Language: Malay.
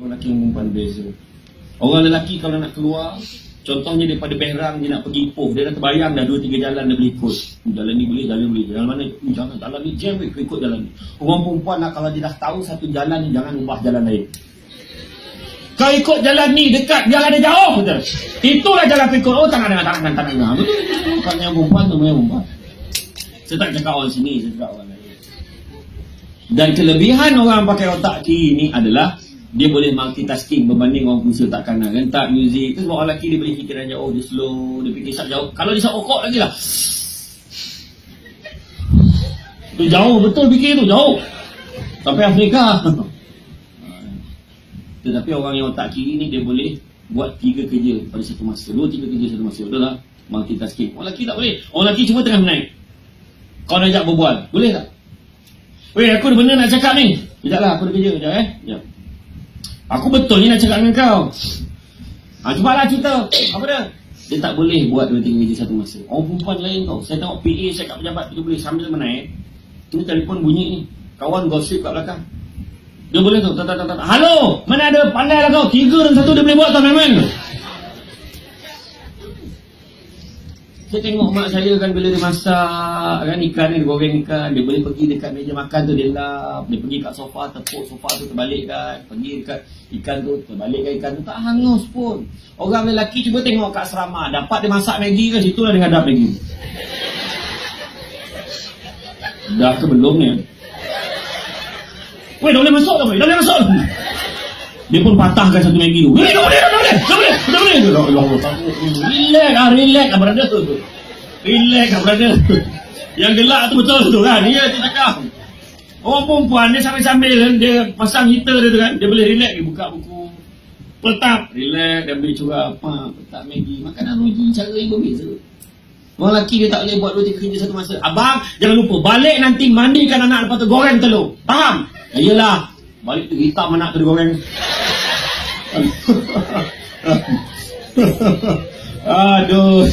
Lelaki perempuan beza. Orang lelaki kalau nak keluar, contohnya daripada Berang dia nak pergi Ipoh, dia dah terbayang dah 2-3 jalan dia boleh ikut. Jalan ni boleh, jalan ni boleh. Jalan mana? Hmm, Jangan, jalan ni jam, kau ikut jalan ni. Orang perempuan nak kalau dia dah tahu satu jalan ni, jangan ubah jalan lain. Kau ikut jalan ni dekat, jalan dia jauh. Betul. Itulah jalan kau ikut. Oh, tangan dengan tangan dengan tangan. dengan. Betul. Yang perempuan tu, yang perempuan. Saya tak cakap orang sini, saya cakap orang lain. Dan kelebihan orang pakai otak kiri ni adalah dia boleh multitasking berbanding orang fungsi otak kanan. Kan tak muzik tu sebab orang lelaki dia boleh fikiran jauh dia slow dia fikir sat jauh. Kalau dia sat okok lagi lah. Tu jauh betul fikir tu jauh. Sampai Afrika. Tetapi orang yang otak kiri ni dia boleh buat tiga kerja pada satu masa. Dua tiga kerja satu masa. Betul tak? Multitasking. Orang lelaki tak boleh. Orang lelaki cuma tengah naik. Kau nak ajak berbual boleh tak? Weh, aku ada benda nak cakap ni. Sekejap lah, aku ada kerja. Sekejap eh. Sekejap. Aku betul ni nak cakap dengan kau. Ha, cepatlah cerita. Apa dia? Dia tak boleh buat dua tiga kerja satu masa. Orang perempuan lain tau. Saya tengok PA saya kat pejabat dia boleh sambil menaik. Ini telefon bunyi ni. Kawan gosip kat belakang. Dia boleh tu. Tak, tak, tak, tak. Halo! Mana ada pandai lah kau? Tiga dan satu dia boleh buat tau memang. Saya tengok mak saya kan bila dia masak kan ikan ni dia goreng ikan. Dia boleh pergi dekat meja makan tu dia lap. Dia pergi kat sofa tepuk sofa tu terbalikkan pergi dekat ikan tu terbalikkan ikan tu. Tak hangus pun. Orang lelaki cuba tengok kat serama dapat dia masak Maggi kan situ lah dia ngadap Maggi. Dah ke belum ni? Weh, dah boleh masuk weh? Dah boleh masuk? Dia pun patahkan satu Maggi tu. Weh, dah boleh, dah boleh, boleh, boleh. Tu. tu. Relax lah brother. Yang gelak tu betul tu kan? Ya, tu cakap. Orang perempuan dia sambil-sambil kan, dia pasang heater dia tu kan, dia boleh relax, dia buka buku. Petap, relax, dia beli curah apa, petap Maggi. Makanan ruji cara yang berbeza. Orang lelaki dia tak boleh buat dua tiga kerja satu masa. Abang, jangan lupa balik nanti mandikan anak lepas tu goreng telur. Faham? Ya, iyalah. Balik tu hitam anak tu dia goreng. ah, no.